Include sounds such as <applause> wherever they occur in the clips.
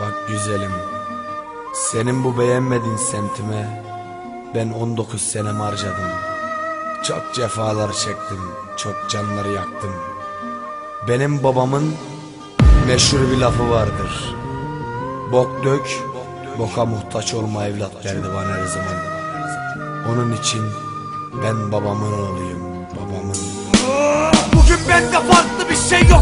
Bak güzelim Senin bu beğenmediğin semtime Ben 19 senem harcadım. Çok cefalar çektim Çok canları yaktım. Benim babamın Meşhur bir lafı vardır. Bok dök Boka muhtaç olma evlat derdi bana her zaman. Onun için Ben babamın oğluyum Babamın. Bugün bende farklı bir şey yok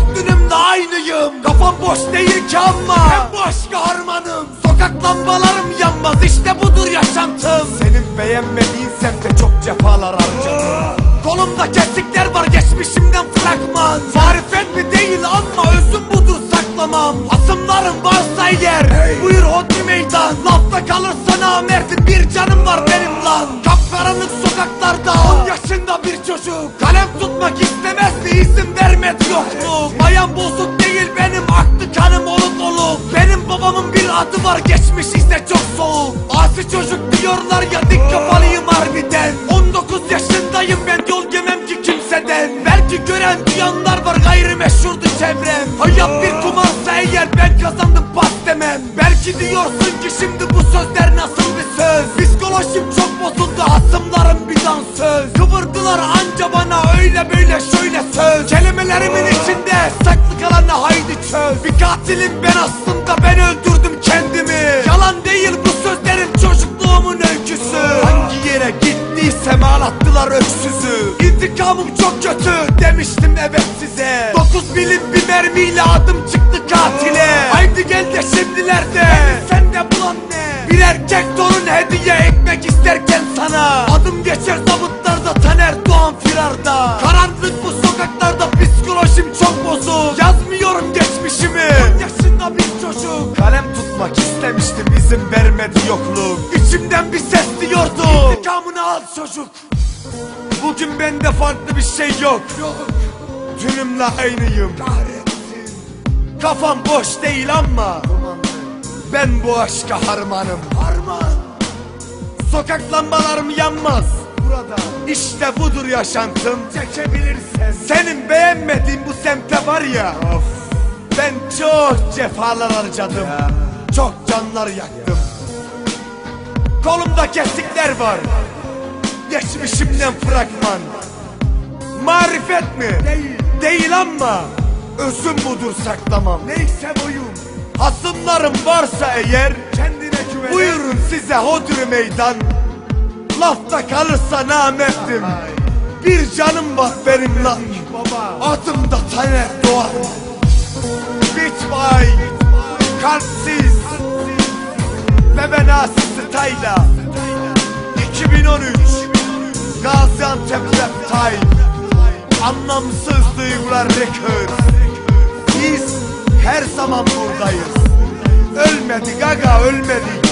Kafam boş değil ki ama. Ben boş kahramanım Sokak lambalarım yanmaz işte budur yaşantım. Senin beğenmediğin semtte çok cefalar harcadım. <gasps> Kolumda kesikler var geçmişimden fragman. Marifet mi değil ama özüm budur saklamam. Asımlarım varsa eğer Buyur hodri meydan. Lafta kalırsa namerdim bir canım var benim lan. Kapkaranlık sokaklarda 10 yaşında bir çocuk. Kalem tutmak istemezdi izin var geçmiş ise çok soğuk. Asi çocuk diyorlar ya dik kafalıyım harbiden. 19 yaşındayım ben yol yemem ki kimseden. Belki gören duyanlar var gayrimeşhurdu çevrem. Hayat bir kumarsa eğer ben kazandım pas demem. Belki diyorsun ki şimdi bu sözler nasıl bir söz? Psikolojim çok bozuldu hasımlarım bir dansöz Kıvırdılar anca bana öyle böyle şöyle söz. Kelimelerimin içinde saklı kalanı haydi çöz. Bir katilim ben aslında ben öldürdüm kendimi. Yalan değil bu sözlerim çocukluğumun öyküsü. Hangi yere gittiysem ağlattılar öksüzü. İntikamım çok kötü demiştim evet size. Dokuz milim bir mermiyle adım çıktı katile. Haydi gel de şimdilerde. Sen de bulan ne? Bir erkek torun hediye ekmek isterken sana. Adım geçer zabıtlarda Taner Doğan firarda. Karanlık bu sokaklarda psikolojim çok bozuk. Yazmıyorum geçmişimi 10 yaşında çocuk Kalem tutmak istemiştim izin vermedi yokluk. İçimden bir ses diyordu. İntikamını al çocuk. Bugün bende farklı bir şey yok. Dünümle aynıyım. Kafam boş değil ama Ben bu aşka harmanım. Harman Sokak lambalarım yanmaz. Burada İşte budur yaşantım. Çekebilirsen Senin beğenmediğin bu semte var ya Ben çok cefalar harcadım. Çok canlar yaktım. Kolumda kesikler var. Geçmişimden fragman. Marifet mi? Değil. Değil ama Özüm budur saklamam. Neyse boyum. Hasımlarım varsa eğer Kendine güven Buyurun size hodri meydan. Lafta kalırsa namerdim Bir canım var benim lan. Adım da Taner Doğan Kalpsiz Ve ben Asi Tayla 2013 Gaziantep Rap Time Anlamsız duygular record. Biz her zaman buradayız. Ölmedik aga ölmedik